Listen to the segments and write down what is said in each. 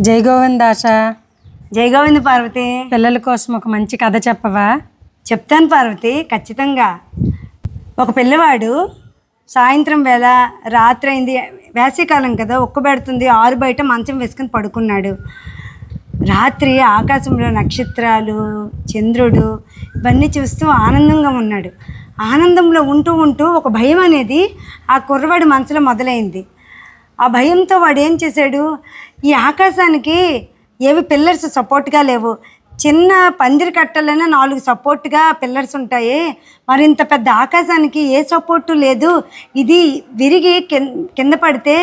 జై గోవిందాశ జై గోవింద పార్వతి. పిల్లల కోసం ఒక మంచి కథ చెప్పవా? చెప్తాను పార్వతి ఖచ్చితంగా. ఒక పిల్లవాడు సాయంత్రం వేళ రాత్రి అయింది వేసవికాలం కదా ఒక్కబెడుతుంది ఆరు బయట మంచం వేసుకుని పడుకున్నాడు. రాత్రి ఆకాశంలో నక్షత్రాలు చంద్రుడు ఇవన్నీ చూస్తూ ఆనందంగా ఉన్నాడు. ఆనందంలో ఉంటూ ఉంటూ ఒక భయం అనేది ఆ కుర్రవాడి మనసులో మొదలైంది. ఆ భయంతో వాడు ఏం చేశాడు? ఈ ఆకాశానికి ఏవి పిల్లర్స్ సపోర్ట్గా లేవు. చిన్న పందిరి కట్టలైనా నాలుగు సపోర్ట్గా పిల్లర్స్ ఉంటాయి. మరి ఇంత పెద్ద ఆకాశానికి ఏ సపోర్టు లేదు. ఇది విరిగి కింద పడితే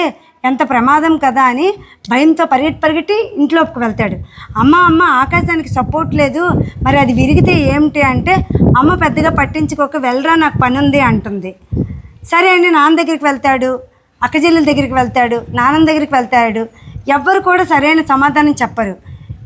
ఎంత ప్రమాదం కదా అని భయంతో పరిగెట్టి పరిగెట్టి ఇంట్లోకి వెళ్తాడు. అమ్మ అమ్మ ఆకాశానికి సపోర్ట్ లేదు. మరి అది విరిగితే ఏమిటి అంటే అమ్మ పెద్దగా పట్టించుకోక వెళ్ళరా నాకు పని ఉంది అంటుంది. సరే అని నాన్న దగ్గరికి వెళ్తాడు. అక్కచెల్లెల దగ్గరికి వెళ్తాడు నాన్న దగ్గరికి వెళ్తాడు. ఎవ్వరు కూడా సరైన సమాధానం చెప్పరు.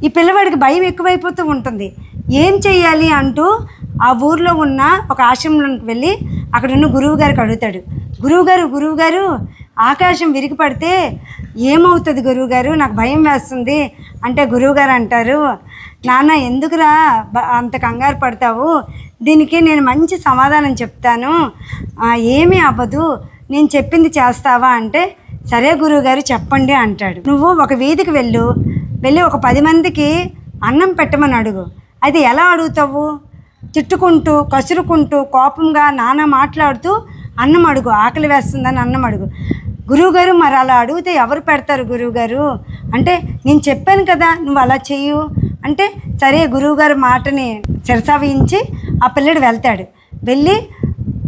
ఈ పిల్లవాడికి భయం ఎక్కువైపోతూ ఉంటుంది. ఏం చేయాలి అంటూ ఆ ఊర్లో ఉన్న ఒక ఆశ్రమంలోకి వెళ్ళి అక్కడ ఉన్న గురువు గారికి అడుగుతాడు. గురువుగారు గురువుగారు ఆకాశం విరిగిపడితే ఏమవుతుంది గురువుగారు? నాకు భయం వేస్తుంది అంటే గురువుగారు అంటారు. నాన్న ఎందుకురా బ- అంత కంగారు పడతావు? దీనికి నేను మంచి సమాధానం చెప్తాను. ఏమీ అవ్వదు. నేను చెప్పింది చేస్తావా అంటే సరే గురువుగారు చెప్పండి అంటాడు. నువ్వు ఒక వీధికి వెళ్ళు వెళ్ళి ఒక పది మందికి అన్నం పెట్టమని అడుగు. అది ఎలా అడుగుతావు? తిట్టుకుంటూ కసురుకుంటూ కోపంగా నాన్న మాట్లాడుతూ అన్నం అడుగు ఆకలి వేస్తుందని అన్నం అడుగు. గురువుగారు మరి అలా అడిగితే ఎవరు పెడతారు గురువుగారు? అంటే నేను చెప్పాను కదా నువ్వు అలా చెయ్యు. అంటే సరే గురువుగారు మాటని శిరసావించి ఆ పిల్లడు వెళ్తాడు. వెళ్ళి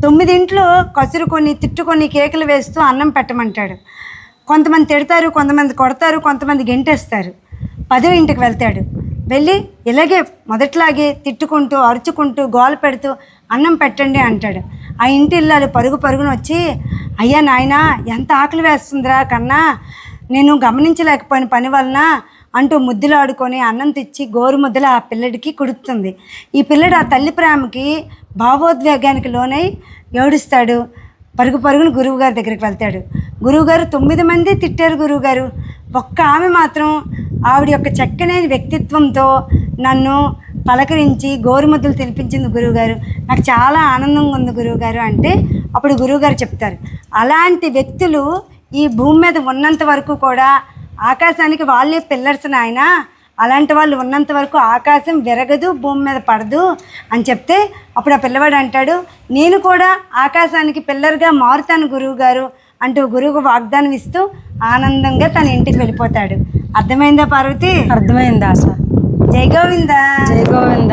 తొమ్మిదింట్లో కసురుకొని తిట్టుకొని కేకలు వేస్తూ అన్నం పెట్టమంటాడు. కొంతమంది తిడతారు కొంతమంది కొడతారు కొంతమంది గెంటేస్తారు. పదో ఇంటికి వెళ్తాడు. వెళ్ళి ఇలాగే మొదట్లాగే తిట్టుకుంటూ అరుచుకుంటూ గోల పెడుతూ అన్నం పెట్టండి అంటాడు. ఆ ఇంటి ఇల్లాలు పరుగు పరుగున వచ్చి అయ్యా నాయనా ఎంత ఆకలి వేస్తుందిరా కన్నా నేను గమనించలేకపోయిన పని వలన అంటూ ముద్దులాడుకొని అన్నం తెచ్చి గోరు ముద్దలు ఆ పిల్లడికి కుడుతుంది. ఈ పిల్లడు ఆ తల్లి ప్రేమకి భావోద్వేగానికి లోనై ఏడుస్తాడు. పరుగు పరుగును గురువుగారి దగ్గరికి వెళ్తాడు. గురువుగారు తొమ్మిది మంది తిట్టారు గురువుగారు. ఒక్క ఆమె మాత్రం ఆవిడ యొక్క చక్కనైన వ్యక్తిత్వంతో నన్ను పలకరించి గోరుముద్దలు తినిపించింది గురువుగారు. నాకు చాలా ఆనందంగా ఉంది గురువుగారు అంటే అప్పుడు గురువుగారు చెప్తారు. అలాంటి వ్యక్తులు ఈ భూమి మీద ఉన్నంత వరకు కూడా ఆకాశానికి వాళ్ళే పిల్లర్స్ నాయన. అలాంటి వాళ్ళు ఉన్నంత వరకు ఆకాశం విరగదు భూమి మీద పడదు అని చెప్తే అప్పుడు ఆ పిల్లవాడు అంటాడు నేను కూడా ఆకాశానికి పిల్లర్గా మారుతాను గురువు గారు అంటూ గురువుకు వాగ్దానం ఇస్తూ ఆనందంగా తన ఇంటికి వెళ్ళిపోతాడు. అర్థమైందా పార్వతి? అర్థమైంది ఆశ జై గోవిందా. జై గోవింద.